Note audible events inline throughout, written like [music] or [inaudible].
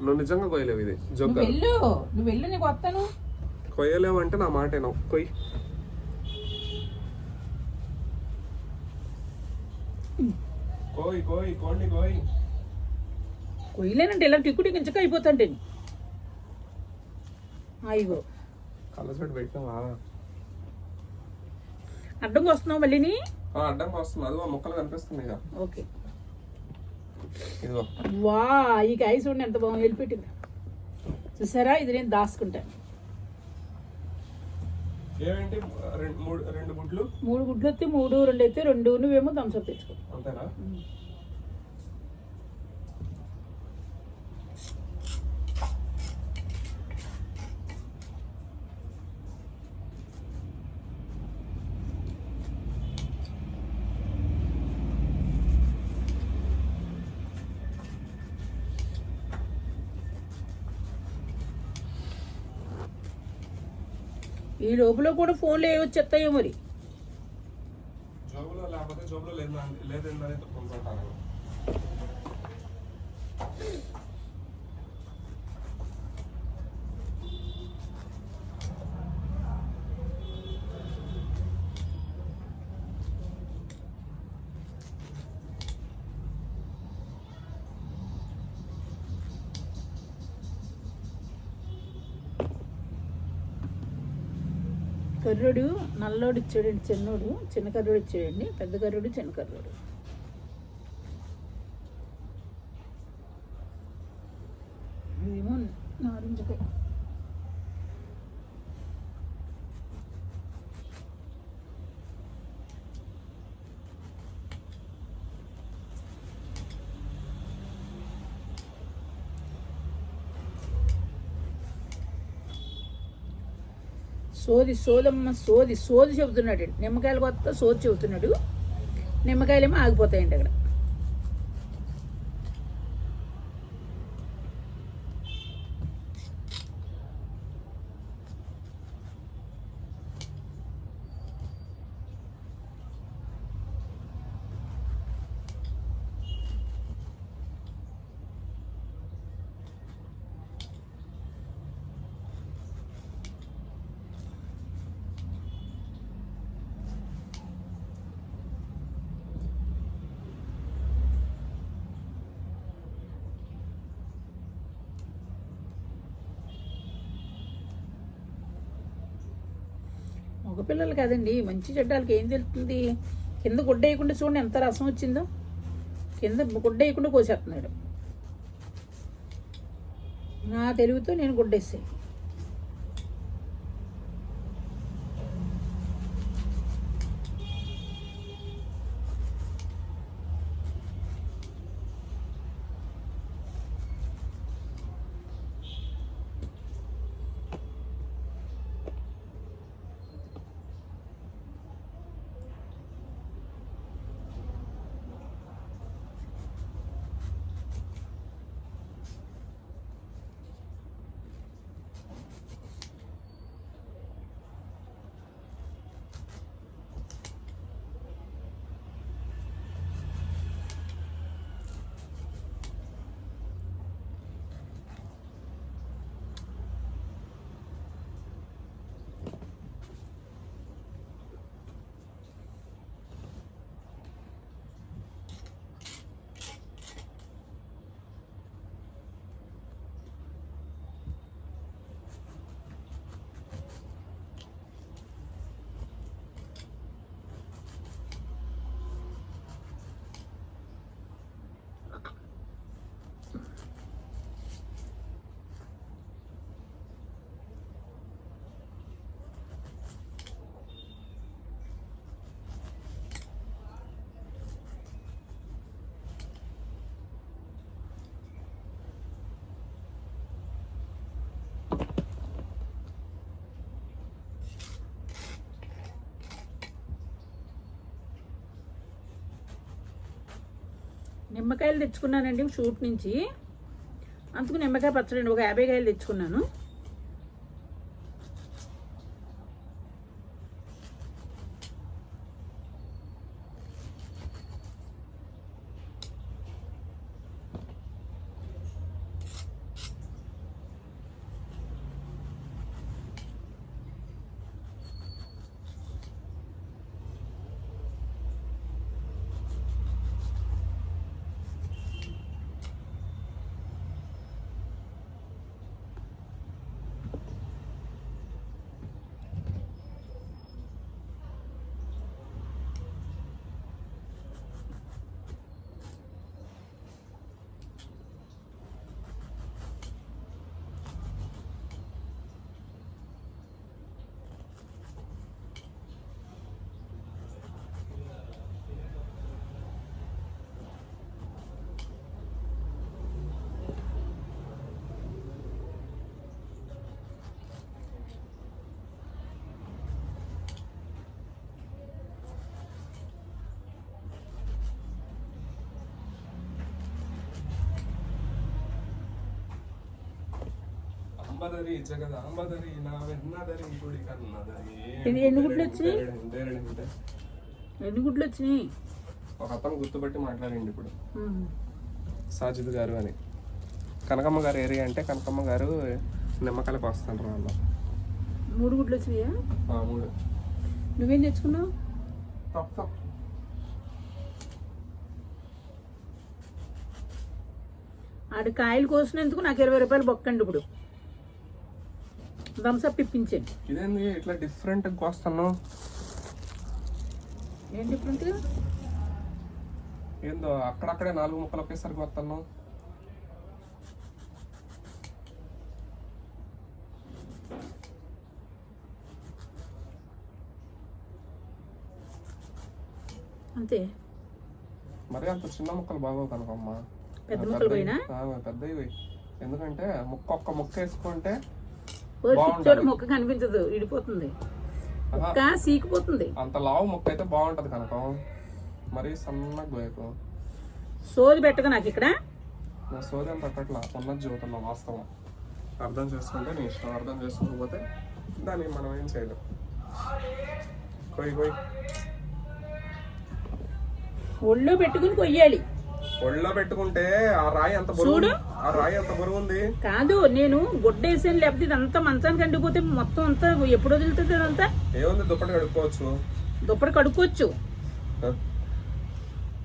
నువ్వు నిజంగా కొయ్యలేవు ఇది. జొక్క? వెళ్ళు. నువ్వు వెళ్ళు నీకు వస్తాను కొయ్యలేవు అంటే నా మాట వినవు. కొయ్యి కోయి కోయి కోండి కోయి. కొయ్యలేనంటే ఇలా టిక్కు టిక్కించక అయిపోతాంటే. అయ్యో కళ్ళజోడు పెట్టినావా అడ్డంగా వస్తున్నావు మళ్ళీని ఆ, అడ్డంగా వస్తుంది అదిగో మొక్కలు కనిపిస్తుంది ఇక. ఓకే. వా ఈ కాయ చూడండి ఎంత బాగుంది. వెళ్ళిపెట్టింది చూసారా? ఇది నేను దాచుకుంటాను మూడు గుడ్లు? వస్తే మూడు రెండు అయితే రెండు. నువ్వేమో థమ్స్అప్ తెచ్చుకో. ఈ లోపల కూడా ఫోన్లు ఏ వచ్చేస్తాయో మరి. కర్రుడు నల్లోడు ఇచ్చాడండి చిన్నోడు. చిన్న కర్రుడు ఇచ్చాడండి పెద్ద కర్రుడు చిన్న కర్రుడు. ఇదేమో నారింజకాయ. సోది సోదమ్మ సోది సోది చెబుతున్నాడు. నిమ్మకాయలు కొత్త సోది చెబుతున్నాడు. నిమ్మకాయలేమో ఆగిపోతాయండి అక్కడ. మగపిల్లలు కాదండి. మంచి చెడ్డాలకి ఏం తెలుస్తుంది? కింద గుడ్డ వేయకుండా చూడండి ఎంత రసం వచ్చిందో. కింద గుడ్డ వేయకుండా కోసేస్తున్నాడు. నా తెలివితో నేను గుడ్డేసాను నిమ్మకాయలు తెచ్చుకున్నానండి షూట్ నుంచి. అందుకు నిమ్మకాయ పచ్చడి ఒక యాభై కాయలు తెచ్చుకున్నాను. అంబదరి జగదాంబదరి నా వెన్నదరి గుడి కన్నదరి ఇది ఎన్ని గుడ్లు వచ్చినాయి? ఎన్ని గుడ్లు వచ్చినాయి? ఒక అతను గుర్తుపెట్టి మాట్లాడండి ఇప్పుడు. సాజిద్ గారు అని. కనకమ్మ గారు ఏరియా అంటే కనకమ్మ గారు నిమ్మకాయలకు వస్తాను వాళ్ళు. మూడు గుడ్లు వచ్చినాయా? మూడు. నువ్వేం తెచ్చుకున్నావు? తప్ప తప్ప. ఆడు కాయలు కోసినందుకు నాకు ఇరవై రూపాయలు బొక్కండి ఇప్పుడు. థమ్స్అప్ ఇప్పించాను ఇదేంది? ఇట్లా డిఫరెంట్ వస్తాను ఏం డిఫరెంట్ ఏందో అక్కడక్కడే నాలుగు ముక్కలు ఒకేసారి వస్తాను అంతే. మరి అంత చిన్న ముక్కలు బాగోవు కనకమ్మ పెద్ద ముక్కలు పోయినా? పెద్దవి ఎందుకంటే ముక్క ఒక్క ముక్క వేసుకుంటే. చిచ్చోడు మొక్క కనిపించదు ఇడిపోతుంది. ఆహా, మొక్క సీకిపోతుంది. అంత లావు ముక్క అయితే బాగుంటది కనకం. మరీ సన్నగా గోయకు. సోది పెట్టదు నాకు ఇక్కడ. నా సోదం పెట్టట్లా? ఉన్నది జీవితంలో వాస్తవం. అర్థం చేసుకుంటే నీ ఇష్టం అర్థం చేసుకోకపోతే దాన్ని మనం ఏం చేయలేం. కొయ్యి కొయ్యి. ఒళ్ళో పెట్టుకుని కొయ్యాలి. ఒళ్ళో పెట్టుకుంటే ఆ రాయి బరువు చూడు. ఆ రాయి ఎంత బరువు ఉంది. కాదు నేను గుడ్డేసాను లేకపోతే ఇదంతా మంచానికి అండిపోతే మొత్తం అంతా ఎప్పుడు వదులుతుంది అదంతా ఏముంది? దుప్పటి కడుక్కోవచ్చు. దుప్పటి కడుక్కోవచ్చు.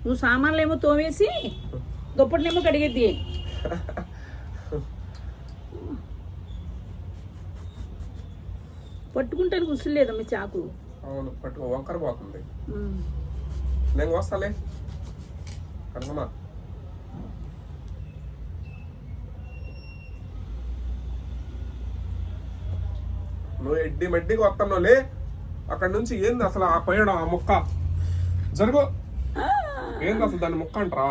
నువ్వు సామాన్లు ఏమో తోమేసి దుప్పటినేమో కడిగేది పట్టుకుంటాను కుసులేదు మీ చాకు. అవును పట్టుకో. వంకర పోతుంది. నేను వస్తాలే కనకమ్మా నువ్వు ఎడ్డి మెడ్డికి వస్తున్నావు లే అక్కడ నుంచి ఏంది అసలు ఆ పోయడం ఆ ముక్క? జరుగు. ఏంది అసలు దాని ముక్క అంటారా?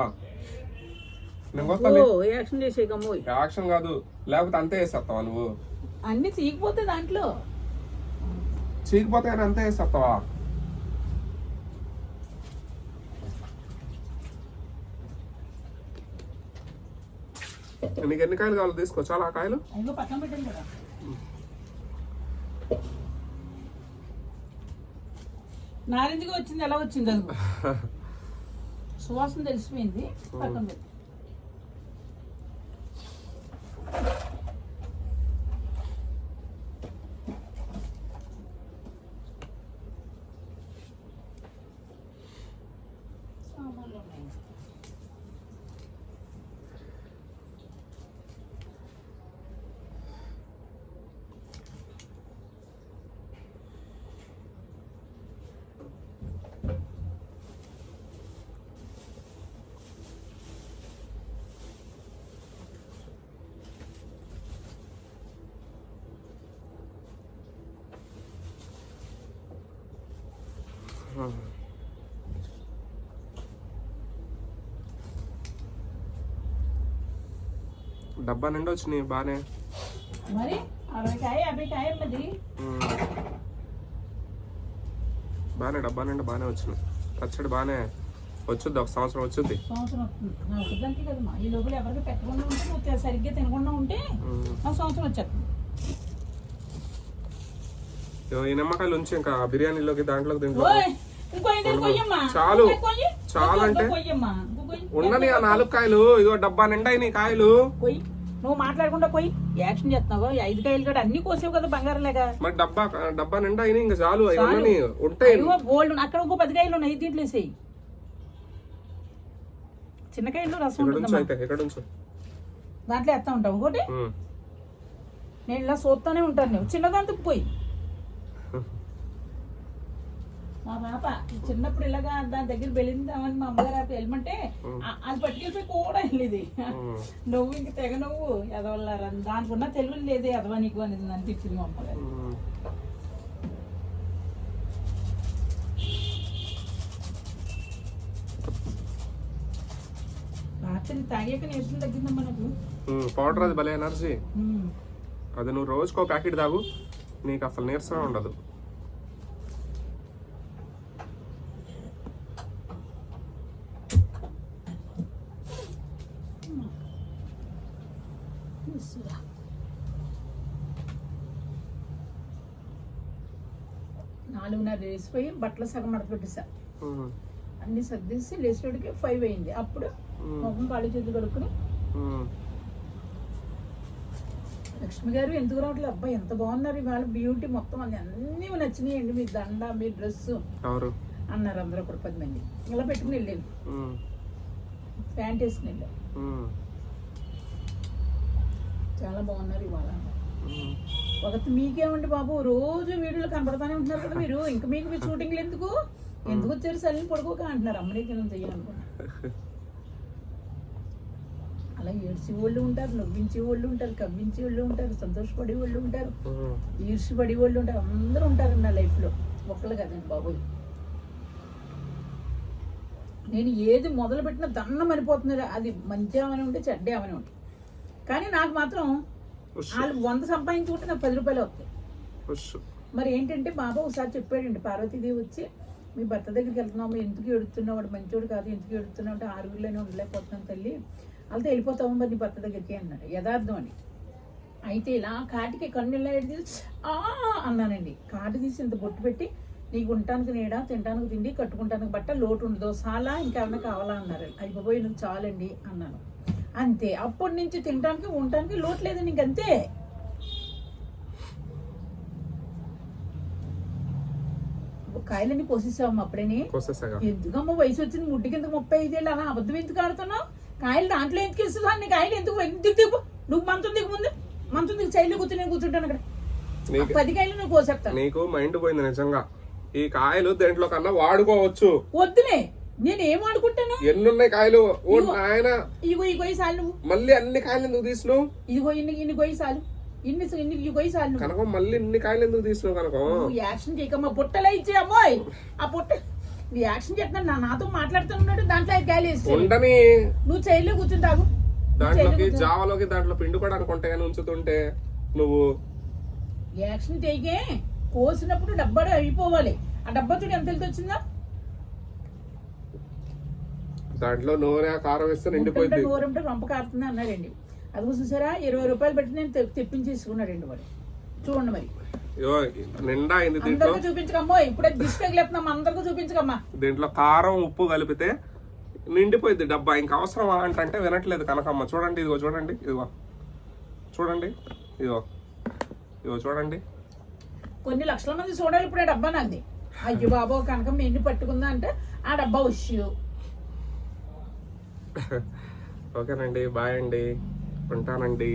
నేను ఓ వస్తాలే యాక్షన్ చేసే యాక్షన్ కాదు. లేకపోతే అంతే వేసేస్తావా నువ్వు? అన్ని చీకిపోతే దాంట్లో. చీకిపోతే కానీ అంతే వేసేస్తావా నీకు ఎన్ని కాయలు కావాలి తీసుకో. చాలా కాయలు. అయ్యో పక్కన పెట్టండి కదా. నారింజగా వచ్చింది ఎలా వచ్చింది అది? [laughs] సువాసన తెలిసిపోయింది పక్కన పెట్టు సామాన్లు ఉన్నాయి. డబ్బా నిండి వచ్చినాయి బానే. బానే డబ్బా నిండా బానే వచ్చినాయి. పచ్చడి బానే వచ్చుద్ది ఒక సంవత్సరం వచ్చుద్ది సంవత్సరం ఈ లోపల ఎవరికి పెట్టకుండా ఉంటే సరిగ్గా తినకుండా ఉంటే సంవత్సరం వచ్చేస్తుంది. ఈ నిమ్మకాయలు ఉంచి ఇంకా బిర్యానీలోకి దాంట్లోకి దీంట్లో కొయ్యమ్మా. చాలు. చాలు అంటే? ఉండని ఆ నాలుగు కాయలు. ఇగో డబ్బా నిండా అయినాయి కాయలు. నువ్వు మాట్లాడకుండా పోయి యాక్షన్ చేస్తున్నావు? ఐదు కాయలు కూడా అన్ని కోసేవు కదా బంగారం లేక మరి డబ్బా డబ్బా నిండా అయినాయి ఇంకా చాలు. అవి ఉండని ఉంటాయి. బోల్డ్ అక్కడ ఇంకో పది కాయలు ఉన్నాయి దీంట్లో వేసేయి. చిన్న కాయలు రసం దాంట్లో వేస్తా ఉంటావు. ఒకటి. నేను ఇలా చూస్తానే ఉంటాను నువ్వు చిన్నదాంతో పోయి. మా పాప చిన్నప్పుడు ఇలాగా దాని దగ్గర వెళ్ళిందామని మా అమ్మగారు వెళ్ళమంటే అది పట్టుకెళ్ళిపోయి కూడా వెళ్ళేది. నువ్వు ఇంక తెగ నువ్వు ఎదవల్లారా దానికి ఉన్న తెలుగు లేదే ఎదవ నీకు అనేది తిప్పింది మా అమ్మగారు ఉమ్. రాత్రి తాగాక నీరసం తగ్గిందమ్మా నాకు పౌడర్ అది భలే ఎనర్జీ. అది నువ్వు రోజుకో ప్యాకెట్ తాగు నీకు అసలు నీరసమే ఉండదు నాలుగున్నర వేసిపోయి బట్టలు సగం మడత పెట్టేసా. అన్ని సర్దేసి లేచేటికి ఫైవ్ అయింది. అప్పుడు మొహం కాళ్ళు చేతి కడుక్కుని లక్ష్మి గారు ఎందుకు రావట్లేదు? అబ్బాయి ఎంత బాగున్నారు ఇవాళ బ్యూటీ మొత్తం అన్ని అన్ని నచ్చినాయండి మీ దండ మీ డ్రెస్ అన్నారు అందరూ ఒక పది మంది. ఇలా పెట్టుకుని వెళ్ళాను. ప్యాంట్ వేసుకుని వెళ్ళాను ఉమ్, చాలా బాగున్నారు ఇవాళ. ఒకటి మీకేమండి బాబు. రోజు వీడియోలు కనపడతానే ఉంటున్నారు కదా మీరు. ఇంకా మీకు మీ షూటింగ్లు ఎందుకు? ఎందుకు వచ్చారు సరిని పడుకోక అంటున్నారు. అమ్మని కింద చెయ్యాలనుకున్నా [laughs] అలా ఏడ్చి వాళ్ళు ఉంటారు నవ్వించే వాళ్ళు ఉంటారు కవ్వించే వాళ్ళు ఉంటారు సంతోషపడే వాళ్ళు ఉంటారు ఉమ్. ఈర్ష్యపడే వాళ్ళు ఉంటారు. అందరూ ఉంటారు నా లైఫ్లో. ఒక్కళ్ళు కదండి బాబోయ్ నేను ఏది మొదలు పెట్టినా దన్నం అనిపోతున్నారు అది మంచి అవని ఉంటే చెడ్డ అవని ఉంటే. కానీ నాకు మాత్రం వాళ్ళు వంద సంపాదించుకుంటే నాకు పది రూపాయలు వస్తాయి. మరి ఏంటంటే బాబా ఒకసారి చెప్పాడండి పార్వతీదేవి వచ్చి మీ భర్త దగ్గరికి వెళ్తున్నాము ఎందుకు ఎడుతున్నావు వాడు మంచోడు కాదు ఎందుకు ఎడుతున్నావు అంటే ఆరుగురిలోనే ఉండలేకపోతున్నాను తల్లి. వాళ్ళతో వెళ్ళిపోతాము మరి నీ భర్త దగ్గరికి అన్నాడు. యథార్థం అని అయితే ఇలా కాటికి కన్నుల తీసి ఆ అన్నానండి. కాటు తీసి ఇంత బొట్టు పెట్టి నీకు ఉండటానికి నీడ తినడానికి తిండి కట్టుకుంటానికి బట్ట లోటు ఉండదు చాలా ఇంకేమన్నా కావాలా అన్నారు. అయిపోయి నువ్వు చాలండి అన్నాను. అంతే. అప్పటి నుంచి తినడానికి ఉండటానికి లోటు లేదండి ఇంకంతే కాయలన్నీ కోసేసావమ్మా అప్పుడేని. కోసేసాగా. ఎందుకమ్మా వయసు వచ్చింది? ముడ్డి కింద ముప్పై ఐదేళ్ళు అలా అబద్ధం ఎందుకు ఆడుతున్నావు? కాయలు దాంట్లో ఎందుకు ఇస్తున్నాను నీ కాయలు ఎందుకు ఎందుకు దిగు నువ్వు మంచం దిగు ముందు. మంచం దిగు చైల్లో కూర్చుని కూర్చుంటాను అక్కడ. నీకు పది కాయలు నువ్వు కోసేస్తాను నీకు మైండ్ పోయింది నిజంగా. ఈ కాయలు దేంట్లో కన్నా వాడుకోవచ్చు. వద్దులే నేను ఏం ఆడుకుంటాను ఎన్నున్నాయి కాయలు? ఓ నాయన. ఇగో ఈ గొయ్యి సాలు నువ్వు. మళ్ళీ అన్ని కాయలు ఎందుకు తీసినావు? ఇదిగో ఇన్ని ఇన్ని గొయ్యి సాలు ఇన్ని ఇన్ని ఈ గొయ్యి సాలు నువ్వు. కనకం మళ్ళీ ఇన్ని కాయలు ఎందుకు తీసినావు కనకం నువ్వు యాక్షన్ చేయకమ్మా బుట్టలో ఇచ్చే అమ్మాయి. ఆ బుట్ట నువ్వు యాక్షన్ చేస్తున్నాడు నా నాతో మాట్లాడుతున్నాడు దాంట్లో ఐదు కాయలు వేసి. ఉండని. నువ్వు చైల్లో కూర్చుని తాగు. దాంట్లోకి జావలోకి దాంట్లో పిండి కూడా అనుకుంటే కానీ ఉంచుతుంటే నువ్వు యాక్షన్ చేయకే. కోసినప్పుడు డబ్బాడు అయిపోవాలి. ఆ డబ్బా చూడు ఎంత వెళ్తే వచ్చిందా దాంట్లో నూనె కారం వేస్తే నిండిపోయింది. నూరంటే పంప కారుతుంది అన్నారండి. అది చూసారా ఇరవై రూపాయలు పెట్టి నేను తెప్పించేసుకున్నాడండి వాడు చూడండి మరి. నిండా అయింది అందరికీ చూపించకమ్మో ఇప్పుడే దిష్టి తగిలేస్తున్నాం అందరికీ చూపించకమ్మా. దీంట్లో కారం ఉప్పు కలిపితే నిండిపోయింది డబ్బా. ఇంకా అవసరమా అంటే వినట్లేదు కనకమ్మ. చూడండి ఇదిగో చూడండి ఇదిగో. చూడండి ఇదిగో. ఇదిగో చూడండి. కొన్ని లక్షల మంది చూడాలి ఇప్పుడు ఆ డబ్బా నాది. అయ్యో బాబో కనుక ఎన్ని పట్టుకుందా అంటే ఆ డబ్బా ఉష్యు ఓకేనండి బాయ్ అండి. ఉంటానండి.